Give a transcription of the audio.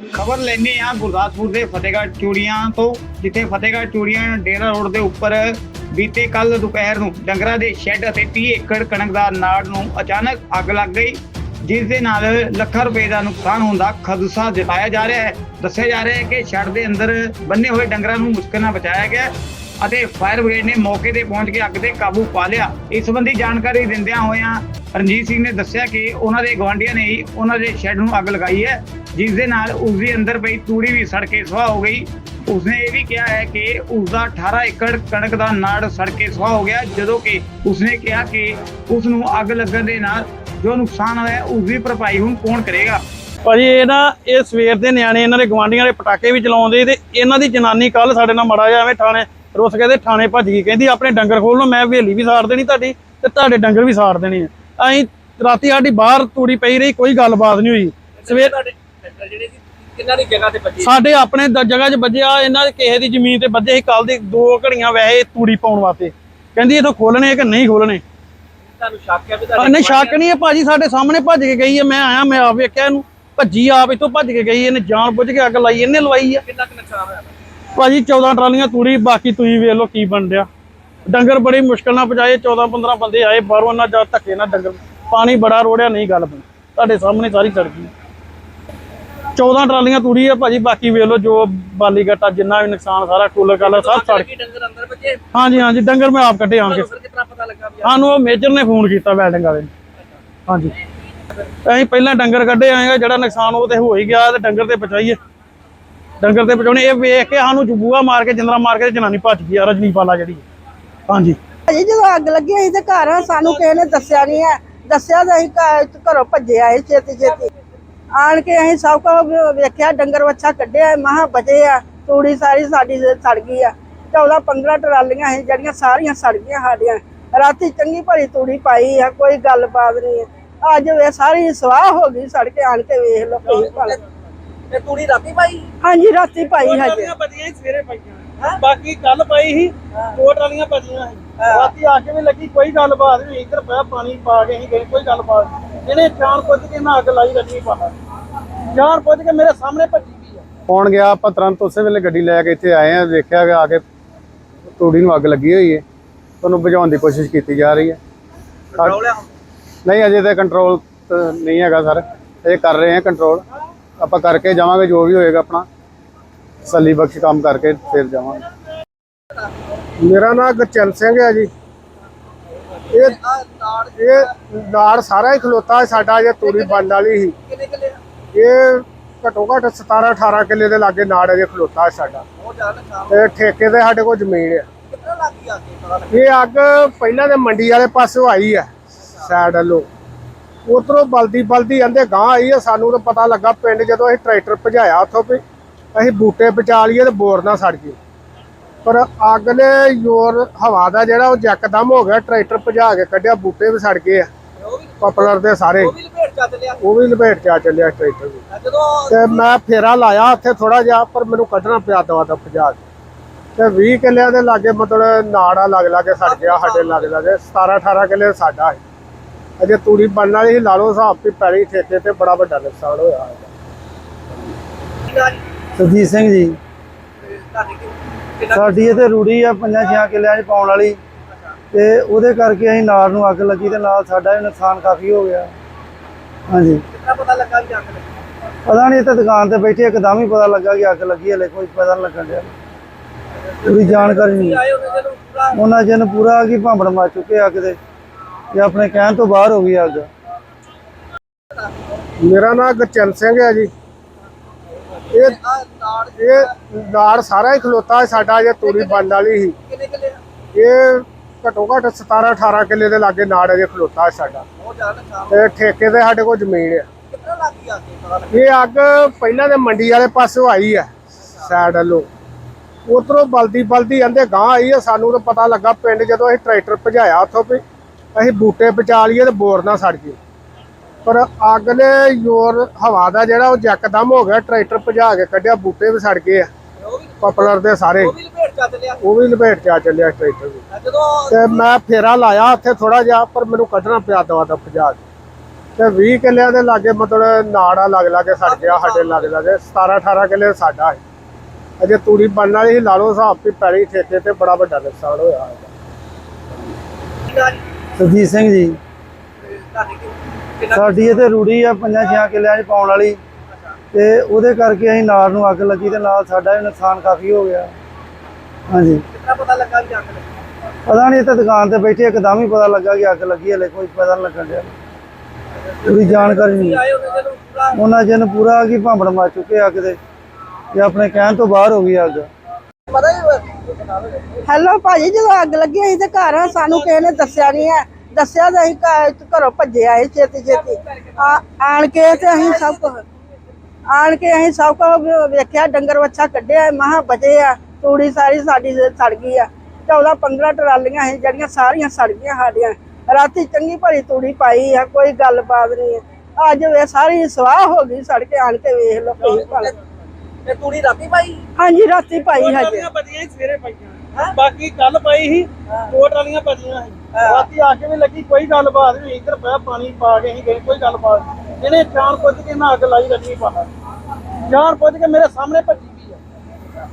ਖਬਰ ਲੈਨੇ ਆ ਗੁਰਦਾਸਪੁਰ ਦੇ ਫਤਿਹਗੜ੍ਹ ਚੂੜੀਆਂ ਤੋਂ, ਜਿੱਥੇ ਫਤਿਹਗੜ੍ਹ ਚੂੜੀਆਂ ਡੇਰਾ ਰੋਡ ਦੇ ਉੱਪਰ ਬੀਤੇ ਕੱਲ ਦੁਪਹਿਰ ਨੂੰ ਡੰਗਰਾਂ ਦੇ ਸ਼ੈੱਡ ਅਤੇ 30 ਏਕੜ ਕਣਕ ਦਾ ਨਾੜ ਨੂੰ ਅਚਾਨਕ ਅੱਗ ਲੱਗ ਗਈ, ਜਿਸ ਦੇ ਨਾਲ ਲੱਖਾਂ ਰੁਪਏ ਦਾ ਨੁਕਸਾਨ ਹੋਣ ਦਾ ਖਦਸ਼ਾ ਜਤਾਇਆ ਜਾ ਰਿਹਾ ਹੈ। ਦੱਸਿਆ ਜਾ ਰਿਹਾ ਹੈ ਕਿ ਸ਼ੈੱਡ ਦੇ ਅੰਦਰ ਬੰਨੇ ਹੋਏ ਡੰਗਰਾਂ ਨੂੰ ਮੁਸ਼ਕਲ ਨਾਲ ਬਚਾਇਆ ਗਿਆ ਅਤੇ ਫਾਇਰ ਬ੍ਰਿਗੇਡ ਨੇ ਮੌਕੇ ਤੇ ਪਹੁੰਚ ਕੇ ਅੱਗ ਤੇ ਕਾਬੂ ਪਾ ਲਿਆ। ਇਸ ਸੰਬੰਧੀ ਜਾਣਕਾਰੀ ਦਿੰਦਿਆਂ ਹੋਇਆਂ ਰਣਜੀਤ ਸਿੰਘ ਨੇ ਦੱਸਿਆ ਕਿ ਉਹਨਾਂ ਦੇ ਗਵਾਂਢੀਆਂ ਨੇ ਹੀ ਉਹਨਾਂ ਦੇ ਸ਼ੈੱਡ ਨੂੰ ਅੱਗ ਲਗਾਈ ਹੈ। ਜਿਸ ਦੇ ਨਾਲ ਉਸ ਦੇ ਅੰਦਰ ਪਈ ਤੂੜੀ ਵੀ ਸੜ ਕੇ ਸੁਆਹ ਹੋ ਗਈ। ਉਸਨੇ ਇਹ ਵੀ ਕਿਹਾ ਹੈ ਕਿ ਉਸ ਦਾ 18 ਏਕੜ ਕਣਕ ਦਾ ਨਾੜ ਸੜ ਕੇ ਸੁਆਹ ਹੋ ਗਿਆ, ਜਦੋਂ ਕਿ ਉਸਨੇ ਕਿਹਾ ਕਿ ਉਸ ਨੂੰ ਅੱਗ ਲੱਗਣ ਦੇ ਨਾਲ ਜੋ ਨੁਕਸਾਨ ਹੋਇਆ ਉਸ ਦੀ ਭਰਪਾਈ ਹੁਣ ਕੌਣ ਕਰੇਗਾ? ਭਾਜੀ, ਇਹ ਨਾ, ਇਹ ਸਵੇਰ ਦੇ ਨਿਆਣੇ ਇਹਨਾਂ ਦੇ ਗਵਾਂਢੀਆਂ ਦੇ ਪਟਾਕੇ ਵੀ ਚਲਾਉਂਦੇ ਤੇ ਇਹਨਾਂ ਦੀ ਜਨਾਨੀ ਕੱਲ ਸਾਡੇ ਨਾਲ ਮੜਾ ਜਾ ਐਵੇਂ ਥਾਣੇ ਰੁੱਸ ਕੇ ਤੇ ਥਾਣੇ ਭੱਜ ਗਈ। ਕਹਿੰਦੀ, ਆਪਣੇ ਡੰਗਰ ਖੋਲ ਲਓ, ਮੈਂ ਹਵੇਲੀ ਵੀ ਸਾੜ ਦੇਣੀ ਤੁਹਾਡੀ ਤੇ ਤੁਹਾਡੇ ਡੰਗਰ ਵੀ ਸਾੜ ਦੇਣੇ ਆ। ਅਸੀਂ ਰਾਤੀ ਸਾਡੀ ਬਾਹਰ ਤੂੜੀ ਪਈ ਰਹੀ, ਕੋਈ ਗੱਲਬਾਤ ਨਹੀਂ ਹੋਈ। ਸਵੇਰ ਤੁਹਾਡੇ ਜਿਹੜੇ ਸੀ ਕਿੰਨਾ ਦੀ ਜਗ੍ਹਾ ਤੇ ਬੱਜੇ ਸਾਡੇ ਆਪਣੇ ਦ- ਜਗ੍ਹਾ 'ਚ ਵੱਜਿਆ ਇਹਨਾਂ ਦੇ ਕਿਸੇ ਦੀ ਜ਼ਮੀਨ ਤੇ ਵੱਜੇ ਸੀ ਕੱਲ ਦੀ ਦੋ ਘੜੀਆਂ ਵੈਸੇ ਤੂੜੀ ਪਾਉਣ ਵਾਸਤੇ। ਕਹਿੰਦੀ ਇਹ ਤਾਂ ਖੋਲਣੇ ਕਿ ਨਹੀਂ ਖੋਲਣੇ ਤੁਹਾਨੂੰ ਸ਼ੱਕ ਹੈ ਵੀ ਤੁਹਾਡੇ ਨਹੀਂ ਸ਼ੱਕ ਨਹੀਂ ਹੈ ਭਾਜੀ ਸਾਡੇ ਸਾਹਮਣੇ ਭੱਜ ਕੇ ਗਈ ਹੈ ਮੈਂ ਆਇਆ ਮੈਂ ਆਪ ਵੇਖਿਆ ਇਹਨੂੰ ਭੱਜੀ ਆਪ ਇੱਥੋਂ ਭੱਜ ਕੇ ਗਈ ਇਹਨੇ ਜਾਣ ਬੁੱਝ ਕੇ ਅੱਗ ਲਾਈ ਇਹਨੇ ਲਵਾਈ ਆ। ਕਿੰਨਾ ਕੁ ਨੁਕਸਾਨ ਹੋਇਆ? ਭਾਜੀ 14 ਟਰਾਲੀਆਂ ਤੂੜੀ ਬਾਕੀ ਤੁਸੀਂ ਵੇਖ ਲਓ ਕੀ ਬਣ ਰਿਹਾ ਡੰਗਰ ਬੜੀ ਮੁਸ਼ਕਲ ਨਾਲ ਪਜਾਏ 14 15 ਬੰਦੇ ਆਏ ਬਾਹਰੋਂ ਉਹਨਾਂ ਜਾ ਧੱਕੇ ਨਾਲ ਡੰਗਰ ਪਾਣੀ ਬੜਾ ਰੋੜਿਆ ਨਹੀਂ ਗੱਲ ਬਣੀ। ਤੁਹਾਡੇ ਸਾਹਮਣੇ ਸਾਰੀ ਸੜ ਗਈ। 14 ਟਰਾਲੀਆਂ ਤੂੜੀ ਆ ਭਾਜੀ ਬਾਕੀ ਵੇਖ ਲਓ ਜੋ ਬਾਲੀ ਗੱਟਾ ਜਿੰਨਾ ਵੀ ਨੁਕਸਾਨ ਸਾਰਾ ਕੂਲਰ ਕਾਲਰ ਸਭ ਸੜ ਕੀ ਡੰਗਰ ਅੰਦਰ ਬੱਜੇ ਹਾਂਜੀ ਹਾਂਜੀ ਡੰਗਰ ਮੈਂ ਆਪ ਕੱਢੇ ਆਣ ਕੇ ਫਿਰ ਕਿਤਨਾ ਪਤਾ ਲੱਗਾ ਵੀ ਸਾਨੂੰ ਉਹ ਮੇਜਰ ਨੇ ਫੋਨ ਕੀਤਾ ਵੈਲਡਿੰਗ ਵਾਲੇ ਨੇ। ਹਾਂਜੀ। ਅਸੀਂ ਪਹਿਲਾਂ ਡੰਗਰ ਕੱਢੇ ਆਏਗਾ ਜਿਹੜਾ ਨੁਕਸਾਨ ਉਹ ਤੇ ਹੋ ਹੀ ਗਿਆ ਤੇ ਡੰਗਰ ਤੇ ਬਚਾਈਏ ਡੰਗਰ ਤੇ ਬਚਾਉਣੇ ਇਹ ਵੇਖ ਕੇ ਸਾਨੂੰ ਜੁਬੂਆ ਮਾਰ ਕੇ ਜਿੰਦਰਾ ਮਾਰ ਕੇ ਜਨਾਨੀ ਭੱਜ ਗਈ ਆ ਰਜਨੀਪਾਲਾ ਜਿਹੜੀ। ਹਾਂਜੀ। ਭਾਜੀ ਜਦੋਂ ਅੱਗ ਲੱਗੀ ਅਸੀਂ ਤੇ ਘਰ ਸਾਨੂੰ ਕਿਸੇ ਨੇ ਦੱਸਿਆ ਨਹੀਂ ਹੈ। ਦੱਸਿਆ ਤਾਂ ਅਸੀਂ ਘਰ- ਘਰੋਂ ਭੱਜੇ ਆਏ ਛੇਤੀ ਛੇਤੀ ਆਣ ਕੇ ਅਸੀਂ ਸਭ ਕੁਝ ਵੇਖਿਆ ਡੰਗਰ ਵੱਛਾ ਕੱਢਿਆ ਮਹਾ ਬਚੇ ਆ ਤੂੜੀ ਸਾਰੀ ਸਾਡੀ ਸੜ ਗਈ ਆ। 14 15 ਟਰਾਲੀਆਂ ਸੀ ਜਿਹੜੀਆਂ ਸਾਰੀਆਂ ਸੜ ਗਈਆਂ ਸਾਡੀਆਂ। ਰਾਤੀ ਚੰਗੀ ਭਲੀ ਤੂੜੀ ਪਾਈ ਆ ਕੋਈ ਗੱਲਬਾਤ ਨਹੀਂ ਅੱਜ ਵੇ ਸਾਰੀ ਸਵਾਹ ਹੋ ਗਈ ਸੜ ਕੇ ਆਣ ਕੇ ਵੇਖ ਲਓ ਕੀ ਭਲਾ। ਇਹ ਤੂੜੀ ਰਾਤੀ ਪਾਈ? ਹਾਂਜੀ ਰਾਤੀ ਪਾਈ ਹਜੇ। ਸਵੇਰੇ ਪਈਆਂ। ਬਾਕੀ ਕੱਲ ਪਾਈ ਸੀ ਦੋ ਟਰਾਲੀਆਂ ਬਚੀਆਂ ਸੀ। ਰਾਤੀ ਆ ਕੇ ਵੀ ਲੱਗੀ ਕੋਈ ਗੱਲਬਾਤ ਨਹੀਂ। ਇੱਧਰ ਪਿਆ ਪਾਣੀ ਪਾ ਕੇ ਅਸੀਂ ਗਏ ਕੋਈ ਗੱਲਬਾਤ। ਇਹਨੇ ਜਾਣ ਪੁੱਜ ਕੇ ਨਾ ਅੱਗ ਲਾਈ ਰਜਨੀਪਾਲਾ ਜਾਣ ਪੁੱਜ ਕੇ ਮੇਰੇ ਸਾਹਮਣੇ ਭੱਜੀ ਗਈ ਆ। ਪਹੁੰਚ ਗਿਆ? ਆਪਾਂ ਤੁਰੰਤ ਉਸੇ ਵੇਲੇ ਗੱਡੀ ਲੈ ਕੇ ਇੱਥੇ ਆਏ ਆ ਵੇਖਿਆ ਕਿ ਆ ਕੇ ਤੂੜੀ ਨੂੰ ਅੱਗ ਲੱਗੀ ਹੋਈ ਹੈ ਤੁਹਾਨੂੰ ਬੁਝਾਉਣ ਦੀ ਕੋਸ਼ਿਸ਼ ਕੀਤੀ ਜਾ ਰਹੀ ਹੈ ਨਹੀਂ ਅਜੇ ਤੇ ਕੰਟਰੋਲ ਨਹੀਂ ਹੈਗਾ ਸਰ। ਇਹ ਕਰ ਰਹੇ ਆ ਕੰਟਰੋਲ ਆਪਾਂ ਕਰਕੇ ਜਾਵਾਂਗੇ ਜੋ ਵੀ ਹੋਏਗਾ ਆਪਣਾ। ਸੱਲੀ ਬਖਸ਼ ਕੰਮ ਕਰਕੇ ਫਿਰ ਜਾਵਾਂਗੇ। ਮੇਰਾ ਨਾਮ ਗੁਰਚਰਨ ਸਿੰਘ ਹੈ ਜੀ। ਇਹ ਇਹ ਨਾੜ ਸਾਰਾ ਹੀ ਖਲੋਤਾ ਸਾਡਾ ਜੇ ਤੂੜੀ ਬੰਨ ਵਾਲੀ ਸੀ। ਇਹ ਘੱਟੋ ਘੱਟ 17 18 ਕਿੱਲੇ ਦੇ ਲਾਗੇ ਨਾੜ ਅਜੇ ਖਲੋਤਾ ਹੈ ਸਾਡਾ। ਉਹ ਜ਼ਿਆਦਾ ਨੁਕਸਾਨ ਤੇ ਠੇਕੇ ਤੇ ਸਾਡੇ ਕੋਲ ਜ਼ਮੀਨ ਹੈ। ਲੱਗ ਪਤਾ ਲੱਗਾ। ਇਹ ਅੱਗ ਪਹਿਲਾਂ ਤੇ ਮੰਡੀ ਵਾਲੇ ਪਾਸੋਂ ਆਈ ਹੈ ਸਾਈਡ ਵੱਲੋਂ। ਉਧਰੋਂ ਬਲਦੀ ਬਲਦੀ ਆਂਦੇ ਗਾਂ ਆਈ ਹੈ ਸਾਨੂੰ ਤਾਂ ਪਤਾ ਲੱਗਾ ਪਿੰਡ ਜਦੋਂ ਅਸੀਂ ਟਰੈਕਟਰ ਭਜਾਇਆ ਉੱਥੋਂ ਵੀ ਅਸੀਂ ਬੂਟੇ ਬਚਾ ਲਈਏ ਤੇ ਬੋਰ ਨਾ ਸੜ ਗਈ ਪਰ ਅੱਗ ਨੇ ਜ਼ੋਰ ਹਵਾ ਦਾ ਜਿਹੜਾ ਉਹ ਯਕਦਮ ਹੋ ਗਿਆ ਟਰੈਕਟਰ ਭਜਾ ਕੇ ਕੱਢਿਆ ਬੂਟੇ ਵੀ ਸੜ ਗਏ ਆ। ਪਪਲਰ ਦੇ ਸਾਰੇ। ਉਹ ਵੀ ਲਪੇਟ ਚੱਲ ਲਿਆ ਉਹ ਵੀ ਲਪੇਟ ਚ ਆ ਚੱਲਿਆ ਟਰੈਕਟਰ ਵੀ। ਜਦੋਂ ਤੇ ਮੈਂ ਫੇਰਾ ਲਾਇਆ ਉੱਥੇ ਥੋੜਾ ਜਿਹਾ ਪਰ ਮੈਨੂੰ ਕੱਢਣਾ ਪਿਆ ਦਵਾ ਦਾ ਭਜਾ ਕੇ ਤੇ 20 ਕਿੱਲਿਆਂ ਦੇ ਲਾਗੇ ਮਤਲਬ ਨਾੜਾ ਲੱਗ ਲਾਗੇ ਸੜ ਗਿਆ ਸਾਡੇ ਲੱਗ ਲਾਗੇ। 17 18 ਕਿੱਲੇ ਸਾਡਾ ਹੈ ਅਜੇ ਤੂੜੀ ਬਣਨ ਵਾਲੀ ਸੀ ਲਾ ਲਓ ਹਿਸਾਬ ਵੀ ਪੈਲੀ ਠੇਕੇ ਤੇ ਬੜਾ ਵੱਡਾ ਨੁਕਸਾਨ ਹੋਇਆ ਸੁਰਜੀਤ ਸਿੰਘ ਜੀ। ਸਾਡੀ ਇੱਥੇ ਰੂੜੀ ਆ ਪੰਜਾਂ ਛਿਆਂ ਕਿੱਲਿਆਂ 'ਚ ਪਾਉਣ ਵਾਲੀ। ਤੇ ਉਹਦੇ ਕਰਕੇ ਅਸੀਂ ਨਾੜ ਨੂੰ ਅੱਗ ਲੱਗੀ ਤੇ ਨਾਲ ਸਾਡਾ ਵੀ ਨੁਕਸਾਨ ਕਾਫੀ ਹੋ ਗਿਆ। ਹਾਂਜੀ। ਕਿੰਨਾ ਪਤਾ ਲੱਗਾ ਵੀ ਅੱਗ ਲੱਗੀ? ਪਤਾ ਨਹੀਂ ਇੱਥੇ ਦੁਕਾਨ ਤੇ ਬੈਠੇ ਇੱਕਦਮ ਹੀ ਪਤਾ ਲੱਗਾ ਕਿ ਅੱਗ ਲੱਗੀ ਹਲੇ ਕੋਈ ਪਤਾ ਨਹੀਂ ਲੱਗਣ ਡਿਆ। ਪੂਰੀ ਜਾਣਕਾਰੀ ਨਹੀਂ। ਉਹਨੇ ਜਨ ਪੂਰਾ ਕੀ ਭਾਂਬੜ ਮਾ ਚੁੱਕੇ ਅੱਗ ਦੇ ਤੇ ਆਪਣੇ ਕਹਿਣ ਤੋਂ ਬਾਹਰ ਹੋ ਗਈ ਅੱਗ। ਮੇਰਾ ਨਾਮ ਗੁਰਚਰਨ ਸਿੰਘ ਹੈ ਜੀ। ਇਹ ਇਹ ਨਾੜ ਸਾਰਾ ਹੀ ਖਲੋਤਾ ਸਾਡਾ ਜੇ ਤੂੜੀ ਬਣਨ ਵਾਲੀ ਸੀ। ਇਹ ਘੱਟੋ ਘੱਟ 17 18 ਕਿੱਲੇ ਦੇ ਲਾਗੇ ਨਾੜ ਅਜੇ ਖਲੋਤਾ ਸਾਡਾ। ਜ਼ਿਆਦਾ ਨੁਕਸਾਨ ਤੇ ਠੇਕੇ ਤੇ ਸਾਡੇ ਕੋਲ ਜ਼ਮੀਨ ਹੈ। ਲੱਗ ਪਤਾ ਲੱਗਾ ਇਹ ਅੱਗ ਪਹਿਲਾਂ ਤੇ ਮੰਡੀ ਵਾਲੇ ਪਾਸੋਂ ਆਈ ਹੈ ਸਾਈਡ ਵੱਲੋਂ। ਉਧਰੋਂ ਬਲਦੀ ਬਲਦੀ ਆਂਦੇ ਗਾਂ ਆਈ ਹੈ ਸਾਨੂੰ ਤਾਂ ਪਤਾ ਲੱਗਾ ਪਿੰਡ ਜਦੋਂ ਅਸੀਂ ਟਰੈਕਟਰ ਭਜਾਇਆ ਉੱਥੋਂ ਵੀ ਅਸੀਂ ਬੂਟੇ ਬਚਾ ਲਈਏ ਤੇ ਬੋਰ ਨਾ ਸੜ ਗਈ ਪਰ ਅੱਗ ਨੇ ਜ਼ੋਰ ਹਵਾ ਦਾ ਜਿਹੜਾ ਉਹ ਯਕਦਮ ਹੋ ਗਿਆ ਟਰੈਕਟਰ ਭਜਾ ਕੇ ਕੱਢਿਆ ਬੂਟੇ ਵੀ ਸੜ ਗਏ ਆ। ਪਪਲਰ ਦੇ ਸਾਰੇ। ਉਹ ਵੀ ਲਪੇਟ ਚੱਲ ਲਿਆ ਉਹ ਵੀ ਲਪੇਟ ਚ ਆ ਚੱਲਿਆ ਟਰੈਕਟਰ ਵੀ ਜਦੋਂ ਤੇ ਮੈਂ ਫੇਰਾ ਲਾਇਆ ਉੱਥੇ ਥੋੜਾ ਜਿਹਾ ਪਰ ਮੈਨੂੰ ਕੱਢਣਾ ਪਿਆ ਦਵਾ ਦਾ ਕੇ ਤੇ 20 ਕਿੱਲਿਆਂ ਦੇ ਲਾਗੇ ਮਤਲਬ ਨਾੜਾ ਲੱਗ ਲੱਗੇ ਸੜ ਗਿਆ ਸਾਡੇ ਲੱਗ ਲੱਗੇ 17 18 ਕਿੱਲੇ ਸਾਡਾ ਹੈ ਅਜੇ ਤੂੜੀ ਬਣਨ ਵਾਲੀ ਸੀ ਲਾ ਲਓ ਹਿਸਾਬ ਵੀ ਪੈਲੀ ਠੇਕੇ ਤੇ ਬੜਾ ਵੱਡਾ ਨੁਕਸਾਨ ਹੋਇਆ ਸੁਰਜੀਤ ਸਿੰਘ ਜੀ। ਸਾਡੀ ਇੱਥੇ ਰੂੜੀ ਆ ਪੰਜਾਂ ਛਿਆਂ ਕਿੱਲਿਆਂ 'ਚ ਪਾਉਣ ਵਾਲੀ। ਤੇ ਉਹਦੇ ਕਰਕੇ ਅਸੀਂ ਨਾੜ ਨੂੰ ਅੱਗ ਲੱਗੀ ਤੇ ਨਾਲ ਸਾਡਾ ਵੀ ਨੁਕਸਾਨ ਕਾਫੀ ਹੋ ਗਿਆ। ਹਾਂਜੀ। ਕਿੰਨਾ ਪਤਾ ਲੱਗਾ ਵੀ ਅੱਗ ਲੱਗੀ? ਪਤਾ ਨਹੀਂ ਇੱਥੇ ਦੁਕਾਨ ਤੇ ਬੈਠੇ ਇੱਕਦਮ ਹੀ ਪਤਾ ਲੱਗਾ ਕਿ ਅੱਗ ਲੱਗੀ ਹਲੇ ਕੋਈ ਪਤਾ ਨਹੀਂ ਲੱਗਣ ਡਿਆ। ਪੂਰੀ ਜਾਣਕਾਰੀ ਨਹੀਂ। ਉਹਨੇ ਜਨ ਪੂਰਾ ਕੀ ਭਾਂਬੜ ਮਾ ਚੁੱਕੇ ਅੱਗ ਦੇ ਤੇ ਆਪਣੇ ਕਹਿਣ ਤੋਂ ਬਾਹਰ ਹੋ ਗਈ ਅੱਗ। ਪਤਾ ਹੀ ਹੈਲੋ ਭਾਜੀ ਜਦੋਂ ਅੱਗ ਲੱਗੀ ਅਸੀਂ ਤੇ ਘਰ ਆ ਸਾਨੂੰ ਕਿਸੇ ਨੇ ਦੱਸਿਆ ਨਹੀਂ ਹੈ। ਦੱਸਿਆ ਤਾਂ ਅਸੀਂ ਘਰ- ਭੱਜੇ ਆਏ ਛੇਤੀ ਛੇਤੀ ਆ- ਆਣ ਕੇ ਤੇ ਅਸੀਂ ਸਭ ਕੁਝ ਆਣ ਕੇ ਅਸੀਂ ਸਭ ਕੁਝ ਵੇਖਿਆ ਡੰਗਰ ਵੱਛਾ ਕੱਢਿਆ ਮਹਾ ਬਚੇ ਆ ਤੂੜੀ ਸਾਰੀ ਸਾਡੀ ਸੜ ਗਈ ਆ। 14 15 ਟਰਾਲੀਆਂ ਸੀ ਜਿਹੜੀਆਂ ਸਾਰੀਆਂ ਸੜ ਗਈਆਂ ਸਾਡੀਆਂ। ਰਾਤੀ ਚੰਗੀ ਭਲੀ ਤੂੜੀ ਪਾਈ ਆ ਕੋਈ ਗੱਲਬਾਤ ਨਹੀਂ। ਅੱਜ ਵੇ ਸਾਰੀ ਸਵਾਹ ਹੋ ਗਈ ਸੜ ਕੇ ਆਣ ਕੇ ਵੇਖ ਲਓ ਕੀ ਭਲਾ। ਤੂੜੀ ਰਾਤੀ ਪਾਈ? ਹਾਂਜੀ ਰਾਤੀ ਪਾਈ ਹਜੇ। ਟਰਾਲੀਆਂ ਬਚੀਆਂ ਸੀ ਸਵੇਰੇ ਪਈਆਂ। ਬਾਕੀ ਕੱਲ ਪਈ ਸੀ ਦੋ ਟਰਾਲੀਆਂ ਬਚੀਆਂ ਸੀ। ਰਾਤੀ ਆ ਕੇ ਵੀ ਲੱਗੀ ਕੋਈ ਗੱਲਬਾਤ ਨਹੀਂ ਇੱਧਰ ਪਿਆ ਪਾਣੀ ਪਾ ਕੇ ਅਸੀਂ ਗਏ ਕੋਈ ਗੱਲਬਾਤ ਜਿਹਨੇ ਇਹਨੇ ਜਾਣ ਪੁੱਜ ਕੇ ਮੈਂ ਅੱਗ ਲਾਈ ਰੱਖੀ ਬਾਹਰ। ਜਾਣ ਪੁੱਜ ਕੇ ਮੇਰੇ ਸਾਹਮਣੇ ਭੱਜੀ ਗਈ ਆ।